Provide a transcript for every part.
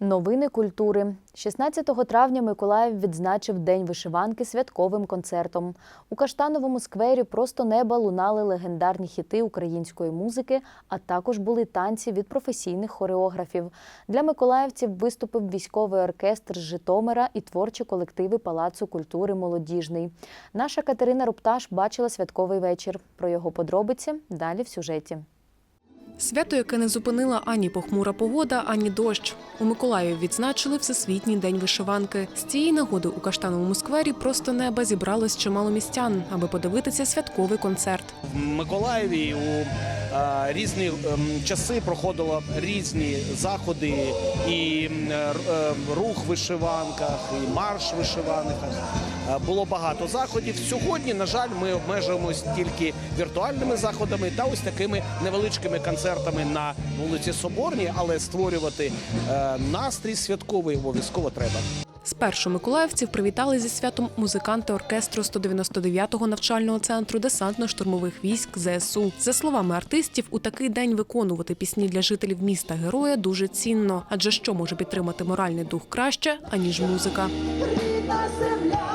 Новини культури 16 травня Миколаїв відзначив День вишиванки святковим концертом. У Каштановому сквері просто неба лунали легендарні хіти української музики, а також були танці від професійних хореографів. Для миколаївців виступив військовий оркестр з Житомира і творчі колективи Палацу культури Молодіжний. Наша Катерина Рупташ бачила святковий вечір. Про його подробиці далі в сюжеті. Свято, яке не зупинила ані похмура погода, ані дощ. У Миколаєві відзначили Всесвітній день вишиванки. З цієї нагоди у Каштановому сквері просто неба зібралось чимало містян, аби подивитися святковий концерт. В Миколаєві у різні ем, часи проходило різні заходи, і рух в вишиванках, і марш в. Е, Було багато заходів. Сьогодні, на жаль, ми обмежуємось тільки віртуальними заходами та ось такими невеличкими концертами на вулиці Соборній, але створювати е, настрій святковий обов'язково треба. Спершу миколаївців привітали зі святом музиканти оркестру 199-го навчального центру десантно-штурмових військ ЗСУ. За словами артистів, у такий день виконувати пісні для жителів міста героя дуже цінно, адже що може підтримати моральний дух краще аніж музика. Рідна земля,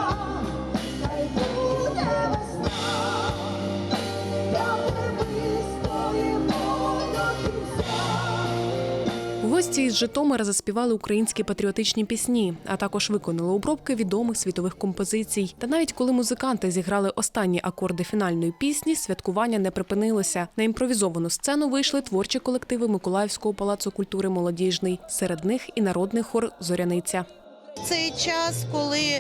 Гості із Житомира заспівали українські патріотичні пісні, а також виконали обробки відомих світових композицій. Та навіть коли музиканти зіграли останні акорди фінальної пісні, святкування не припинилося. На імпровізовану сцену вийшли творчі колективи Миколаївського палацу культури Молодіжний. Серед них і народний хор Зоряниця. Цей час, коли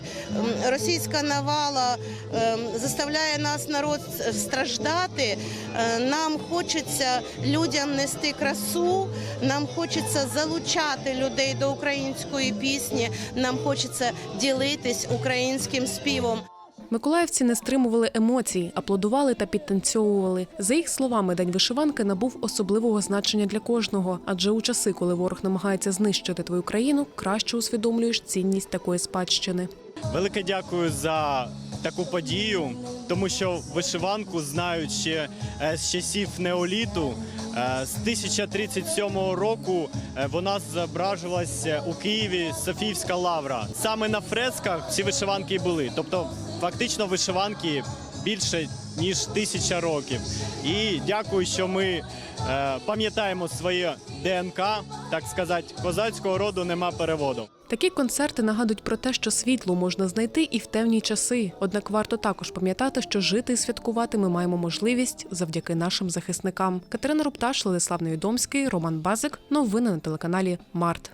російська навала ем, заставляє нас народ страждати, е, нам хочеться людям нести красу, нам хочеться залучати людей до української пісні, нам хочеться ділитись українським співом. Миколаївці не стримували емоції, аплодували та підтанцьовували. За їх словами, день вишиванки набув особливого значення для кожного, адже у часи, коли ворог намагається знищити твою країну, краще усвідомлюєш цінність такої спадщини. Велике дякую за таку подію, тому що вишиванку знають ще е, з часів неоліту. Е, З 1037 року е, вона зображувалася у Києві Софіївська лавра. Саме на фресках ці вишиванки були. Тобто, фактично, вишиванки більше ніж тисяча років. І дякую, що ми е, пам'ятаємо своє ДНК, так сказати, козацького роду нема переводу. Такі концерти нагадують про те, що світло можна знайти і в темні часи. Однак варто також пам'ятати, що жити і святкувати ми маємо можливість завдяки нашим захисникам. Катерина Рупташ, Владислав Невідомський, Роман Базик. Новини на телеканалі Март.